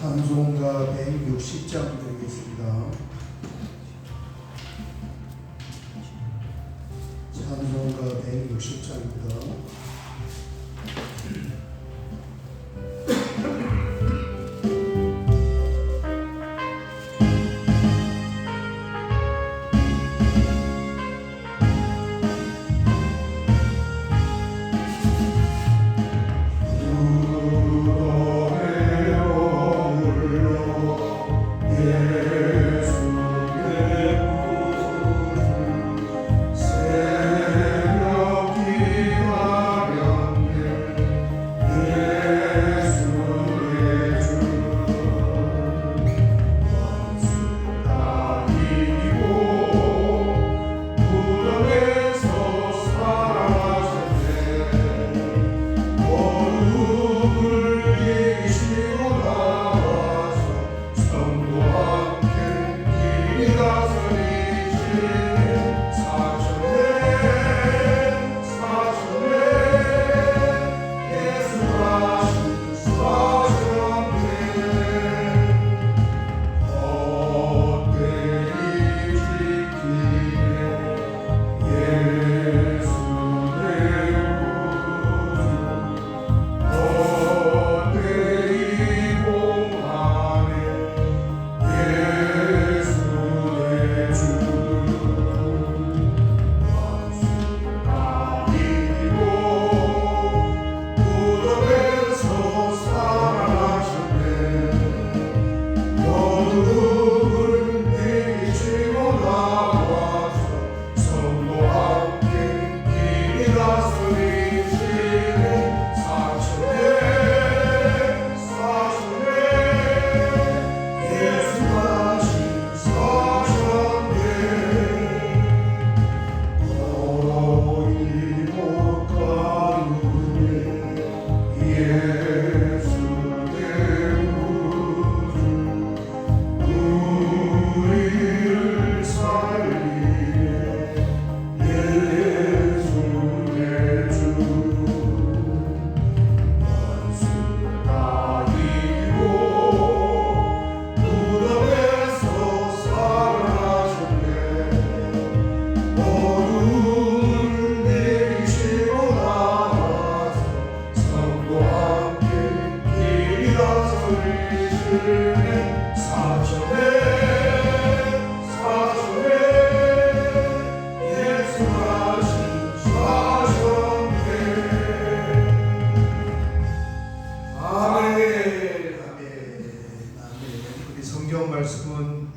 찬송가 160장 드리겠습니다.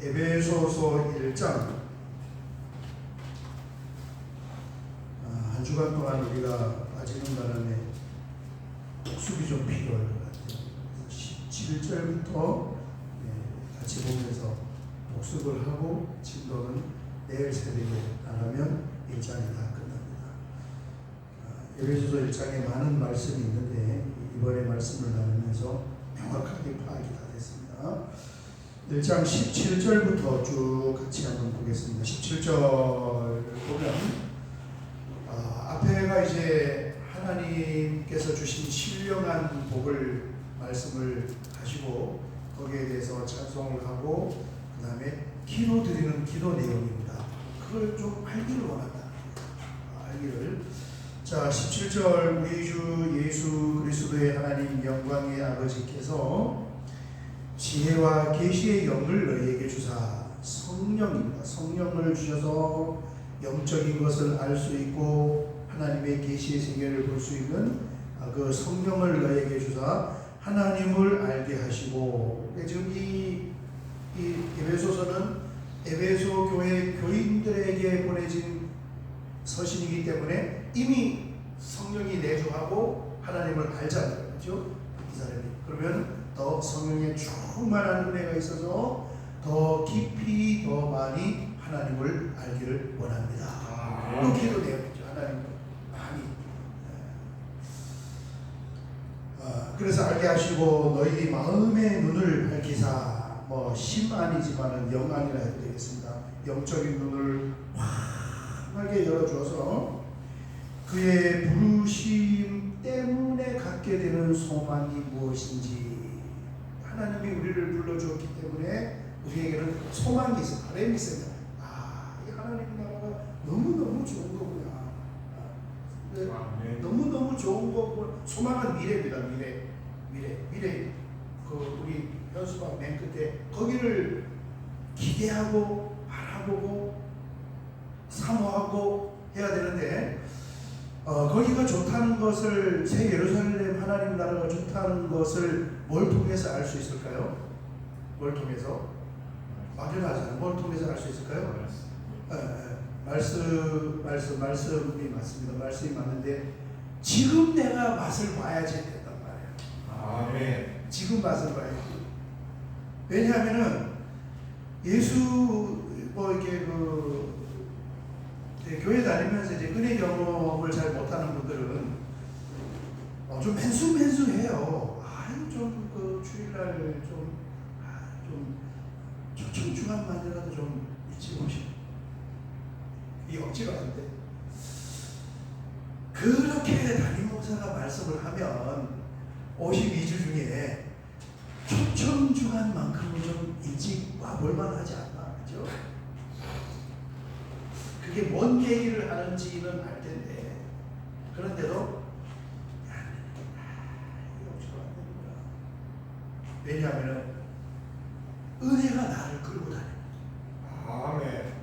에베소서 1장. 아, 한 주간 동안 우리가 빠지는 바람에 복습이 좀 필요할 것 같아요. 17절부터 예, 같이 보면서 복습을 하고 진도는 내일 새벽에 나가면 1장이 다 끝납니다. 아, 에베소서 1장에 많은 말씀이 있는데 이번에 말씀을 나누면서 명확하게 파악이 다 됐습니다. 1장 17절부터 쭉 같이 한번 보겠습니다. 17절 보면 아, 앞에가 이제 하나님께서 주신 신령한 복을 말씀을 하시고 거기에 대해서 찬송을 하고 그 다음에 기도 드리는 기도 내용입니다. 그걸 좀 알기를 원한다. 아, 알기를 자 17절 우리 주 예수 그리스도의 하나님 영광의 아버지께서 지혜와 계시의 영을 너희에게 주사 성령입니다. 성령을 주셔서 영적인 것을 알 수 있고 하나님의 계시의 세계를 볼 수 있는 아, 그 성령을 너희에게 주사 하나님을 알게 하시고 네, 지금 이, 이 에베소서는 에베소 교회 교인들에게 보내진 서신이기 때문에 이미 성령이 내주하고 하나님을 알잖아요. 그렇죠? 이 사람이. 그러면 더 성령의 충만한 은혜가 있어서 더 깊이 더 많이 하나님을 알기를 원합니다. 그 기도 내용이죠. 하나님을 많이. 아, 그래서 알게 하시고 너희 마음의 눈을 밝히사 뭐심 아니지만은 영 아니라 해도 되겠습니다. 영적인 눈을 환하게 열어주어서 그의 부르심 때문에 갖게 되는 소망이 무엇인지 하나님이 우리를 불러주었기 때문에 우리에게는 소망이 있어, 바람이 있습니다. 아, 이 하나님 나라가 너무 너무 좋은 거구나. 아, 네, 아멘. 너무 너무 좋은 거고 소망은 미래입니다. 미래, 미래, 미래. 그 우리 현수막 맨 끝에 거기를 기대하고 바라보고 사모하고 해야 되는데 어, 거기가 좋다는 것을 새 예루살렘 하나님 나라가 좋다는 것을 뭘 통해서 알 수 있을까요? 뭘 통해서? 막연하잖아요. 뭘 통해서 알 수 있을까요? 예, 예. 말씀, 말씀, 말씀이 맞습니다. 말씀이 맞는데 지금 내가 맛을 봐야지 된단 말이에요. 아멘. 지금 맛을 봐야지. 왜냐하면은 예수 뭐 이렇게 그 교회 다니면서 이제 은혜 경험을 잘 못하는 분들은 어, 좀 맨수맨수해요. 주일날 좀 아, 좀 초청 주간만이라도 좀 일찍 오시고 이안 돼. 그렇게 담임 목사가 말씀을 하면 52주 중에 초청 주간만큼은 좀 일찍 와볼 만 하지 않나 그죠? 그게 뭔 얘기를 하는지는 알 텐데 그런데도 야, 이게 억지로 안 되는구나 왜냐하면 은혜가 나를 끌고 다녀 아멘.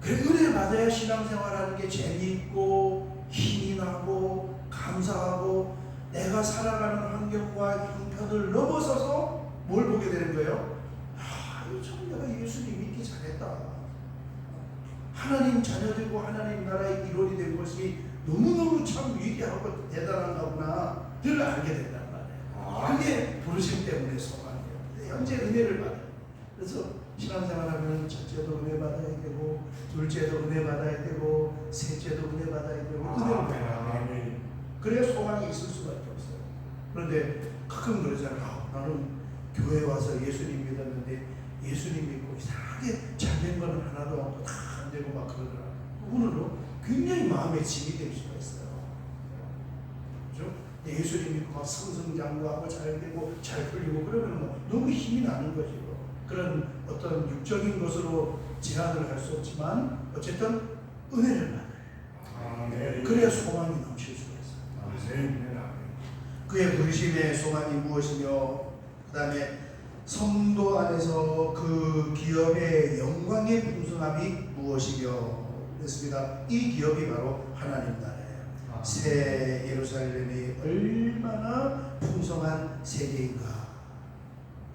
그래 은혜 받아야 신앙생활하는 게 재미있고 힘이 나고 감사하고 내가 살아가는 환경과 형편을 넘어서서 뭘 보게 되는 거예요? 아, 참 내가 예수님 믿기 잘했다. 하나님 자녀되고 하나님 나라의 일원이 된 것이 너무너무 참 위대하고 대단한가 보나 늘 알게 된단 그게 부르심 때문에 소망이에요. 현재 은혜를 받아요. 그래서 신앙생활하면 첫째도 은혜 받아야 되고 둘째도 은혜 받아야 되고 셋째도 은혜 받아야 되고 은혜를. 받아야 돼요. 그래야 소망이 있을 수밖에 없어요. 그런데 가끔 그러잖아요. 아, 나는 교회 와서 예수님 믿었는데 예수님 믿고 이상하게 잘된 거는 하나도 없고 다 안 되고 막 그러더라. 그분은 굉장히 마음에 짐이 될 수가 있어요. 그죠? 근데 예수님 믿고 막 승승장구하고 잘 되고 잘 풀리고 그러면 뭐 너무 힘이 나는 거지. 뭐. 그런 어떤 육적인 것으로 제한을 할 수 없지만 어쨌든 은혜를 받아요. 그래야 소망이 넘칠 수가 있어요. 그의 부르심의 소망이 무엇이며 그 다음에 성도 안에서 그 기업의 영광의 풍성함이 무엇이며 그랬습니다. 이 기업이 바로 하나님 나라예요. 새 예루살렘이 얼마나 풍성한 세계인가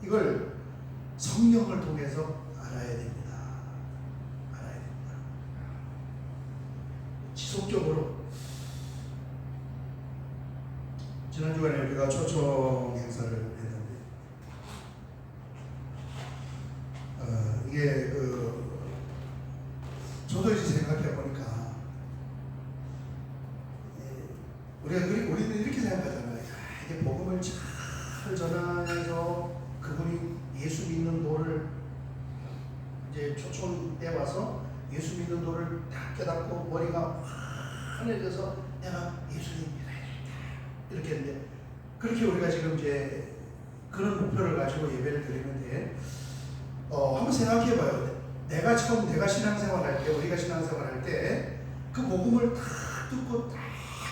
이걸 성령을 통해서 알아야 됩니다. 알아야 됩니다. 지속적으로 지난 주간에 우리가 초청 행사를 했는데 어, 이게 그 저도 이제 생각해 보니까 예, 우리가 우리, 우리는 이렇게 생각하잖아요. 야, 이게 복음을 잘 전하면서 그분이 예수 믿는 도를 이제 초청 때 와서 예수 믿는 도를 다 깨닫고 머리가 환해져서 내가 예수님 믿어야 되겠다 이렇게 했는데 그렇게 우리가 지금 이제 그런 목표를 가지고 예배를 드리는데 어 한번 생각해봐요. 내가 처음 내가 신앙생활 할 때 우리가 신앙생활 할 때 그 복음을 다 듣고 다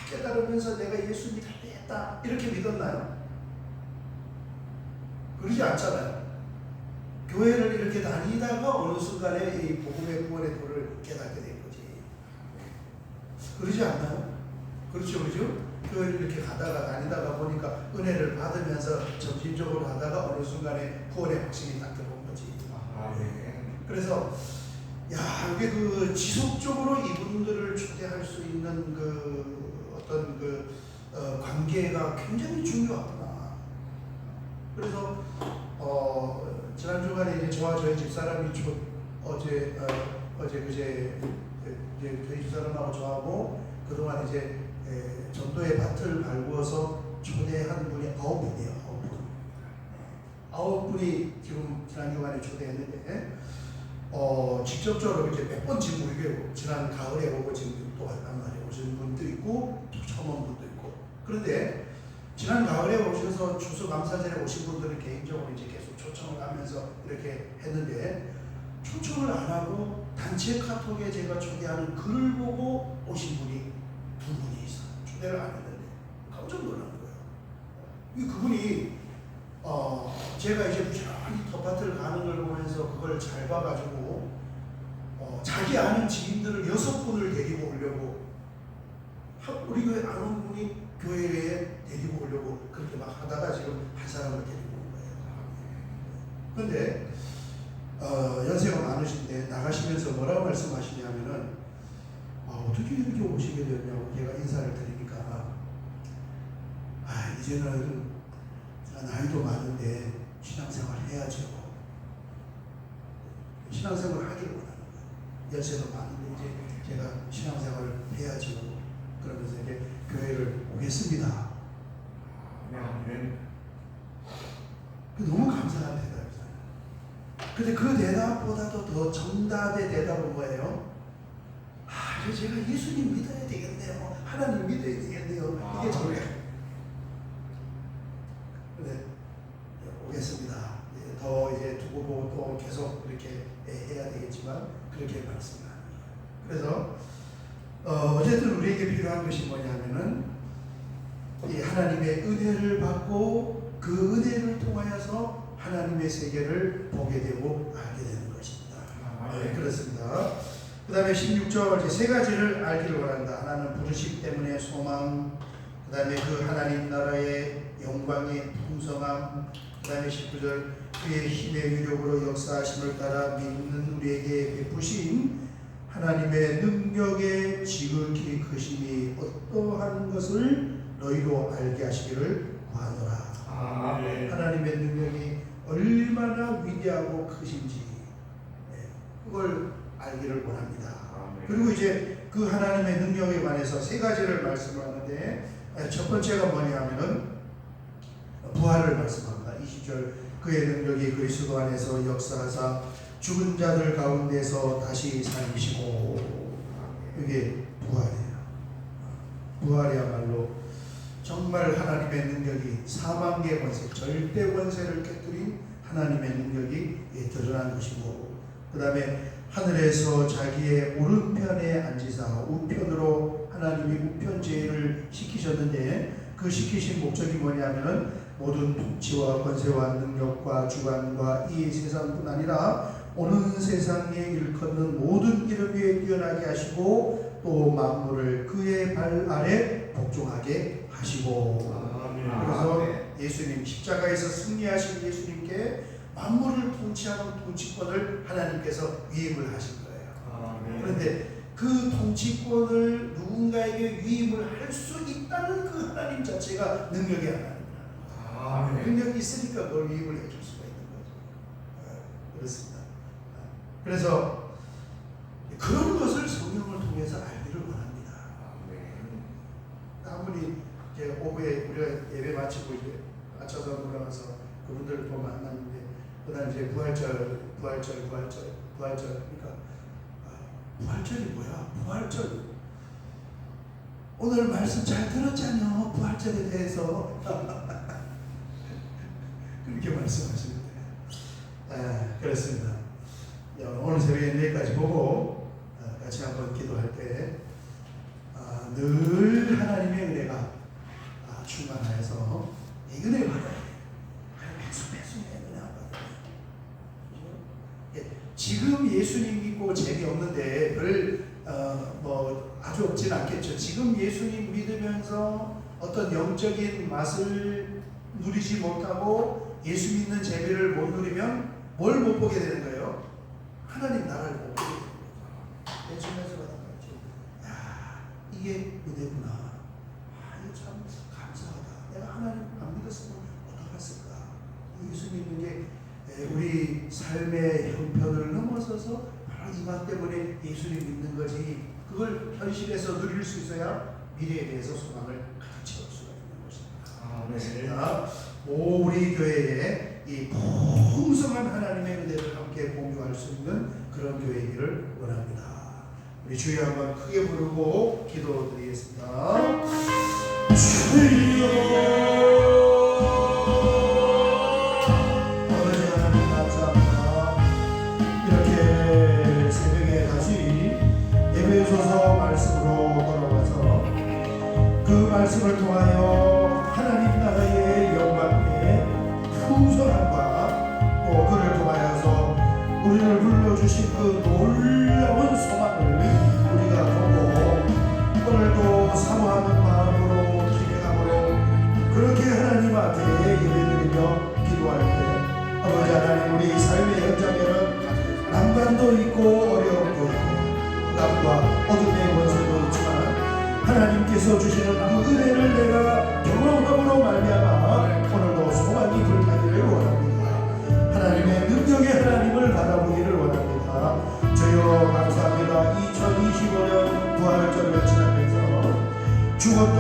깨달으면서 내가 예수 믿어야 되겠다 이렇게 믿었나요? 그러지 않잖아요. 교회를 이렇게 다니다가 어느 순간에 이 복음의 구원의 도를 깨닫게 된 거지. 그러지 않나요? 그렇죠, 그렇죠? 교회를 이렇게 가다가 다니다가 보니까 은혜를 받으면서 점진적으로 하다가 어느 순간에 구원의 확신이 딱 들어온 거지. 아멘. 그래서 야 이게 그 지속적으로 이분들을 초대할 수 있는 그 어떤 그 어, 관계가 굉장히 중요하구나. 그래서 어 지난 주간에 이제 저와 저희 집 사람이 초, 어제 어, 어제 그제 이제 저희 집 사람하고 저하고 그동안 이제 에, 전도의 밭을 갈구어서 초대한 분이 아홉 분이에요. 아홉 분. 아홉 분이 지금 지난 주간에 초대했는데 어, 직접적으로 이제 몇 번째 모이고 지난 가을에 오고 지금 또 왔단 말이에요. 오신 분도 있고 또 처음 온 분도 있고 그런데 지난 가을에 오셔서 추수감사절에 오신 분들은 개인적으로 이제 계속 초청을 하면서 이렇게 했는데 초청을 안 하고 단체 카톡에 제가 초대하는 글을 보고 오신 분이 두 분이 있어요. 초대를 안 했는데 깜짝 놀란 거예요. 이 그분이 어 제가 이제 부지런히 텃밭을 가는 걸 보면서 그걸 잘 봐가지고 어 자기 아는 지인들을 여섯 분을 데리고 오려고 하- 우리 교회 아는 분이 교회에 데리고 오려고 그렇게 막 하다가 지금 한 사람을 데리고 온 거예요. 근데 어, 연세가 많으신데 나가시면서 뭐라고 말씀하시냐면은 아, 어떻게 이렇게 오시게 됐냐고 제가 인사를 드리니까 아 이제는 나이도 많은데 신앙생활 해야죠. 신앙생활 하길 원하는 거예요. 연세도 많은데 이제 제가 신앙생활을 해야죠. 그러면서 이제 교회를 오겠습니다. 아멘. 그 너무 감사한 대답이잖아요. 근데 그 대답보다도 더 정답의 대답은 뭐예요? 아, 이제 제가 예수님 믿어야 되겠네요. 하나님 믿어야 되겠네요. 이게 아, 정답. 네. 네, 오겠습니다. 예, 더 이제 두고 보고 또 계속 그렇게 예, 해야 되겠지만 그렇게 말씀합니다. 그래서 어, 어쨌든 우리에게 필요한 것이 뭐냐면은 이 하나님의 은혜를 받고 그 은혜를 통하여서 하나님의 세계를 보게 되고 알게 되는 것입니다. 네, 그렇습니다. 그 다음에 16절 이제 세 가지를 알기를 원한다. 하나는 부르심 때문에 소망, 그 다음에 그 하나님 나라의 영광의 풍성함, 그 다음에 19절 그의 힘의 위력으로 역사하심을 따라 믿는 우리에게 베푸신 하나님의 능력의 지극히 크심이 어떠한 것을 너희로 알게 하시기를 구하노라. 아멘. 하나님의 능력이 얼마나 위대하고 크신지 예, 그걸 알기를 원합니다. 아멘. 그리고 이제 그 하나님의 능력에 관해서 세 가지를 말씀하는데 예, 첫 번째가 뭐냐면은 부활을 말씀합니다. 20절 그의 능력이 그리스도 안에서 역사하사 죽은 자들 가운데서 다시 살리시고 이게 부활이에요. 부활이야말로 정말 하나님의 능력이 사망의 권세, 절대 권세를 깨뜨린 하나님의 능력이 예, 드러난 것이고 그 다음에 하늘에서 자기의 오른편에 앉으사 우편으로 하나님이 우편제를 시키셨는데 그 시키신 목적이 뭐냐면은 모든 통치와 권세와 능력과 주관과 이 세상뿐 아니라 오는 세상에 일컫는 모든 이름 위에 뛰어나게 하시고 또 만물을 그의 발 아래 복종하게 하시고 아멘. 그래서. 예수님 십자가에서 승리하신 예수님께 만물을 통치하는 통치권을 하나님께서 위임을 하신 거예요. 아멘. 그런데 그 통치권을 누군가에게 위임을 할 수 있다는 그 하나님 자체가 하나님이라는 거예요. 아멘. 능력이 있으니까 그걸 위임을 해줄 수가 있는 거죠. 아, 그렇습니다. 아, 그래서 그런 것을 성령을 통해서 알기를 원합니다. 아무리 이제 오후에 우리가 예배 마치고 이제 아차산 올라가서 그분들을 또 만났는데 그다음 이제 부활절, 부활절, 부활절, 부활절 그러니까 아, 부활절이 뭐야? 부활절. 오늘 말씀 잘 들었잖아요. 부활절에 대해서 그렇게 말씀하시는데 아, 그렇습니다. 야, 오늘 새벽에 여기까지 보고 아, 같이 한번 기도할 때 아, 늘 하나님의 은혜가 아, 충만하여서 이 은혜를 받아야 돼요. 백수백수의 은혜 안 받아요. 예, 지금 예수님 믿고 재미없는데 별, 어, 뭐 아주 없진 않겠죠. 지금 예수님 믿으면서 어떤 영적인 맛을 누리지 못하고 예수 믿는 재미를 못 누리면 뭘 못 보게 되는 거예요? 하나님 나라를 못 보게 되는 거죠. 예수님에서 받은 거죠. 야, 이게 은혜구나. 아, 이거 참 감사하다. 내가 하나님 안 믿었으면 어떡했을까? 예수 믿는 게 에, 우리 삶의 형편을 넘어서서 바로 이만 때문에 예수님 믿는 거지. 그걸 현실에서 누릴 수 있어야 미래에 대해서 소망을 가득 채울 수가 있는 것입니다. 아멘. 자, 오 우리 교회에 이 풍성한 하나님의 은혜를 함께 공유할 수 있는 그런 교회이기를 원합니다. 우리 주여 한번 크게 부르고 기도드리겠습니다. 돌아와서 그 말씀을 통하여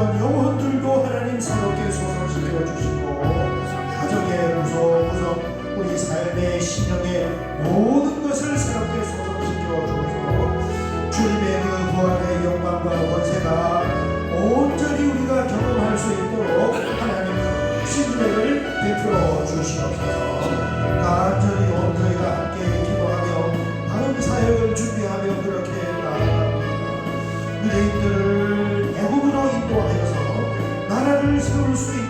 죽었던 영혼들도 하나님 새롭게 소생시켜 주시고 가정의 구성 구성 우리 삶의 신령의 모든 것을 새롭게 소생시켜 주셔서. 주님의 그 부활의 영광과 권세가 온전히 우리가 경험할 수 있도록 하나님 신뢰를 베풀어 주시옵소서. 간절히 온 저희가 함께 기도하며 다음 사역을 준비하며 그렇게 나아갑니다. 유대인들을 애굽으로 인도하여 anjos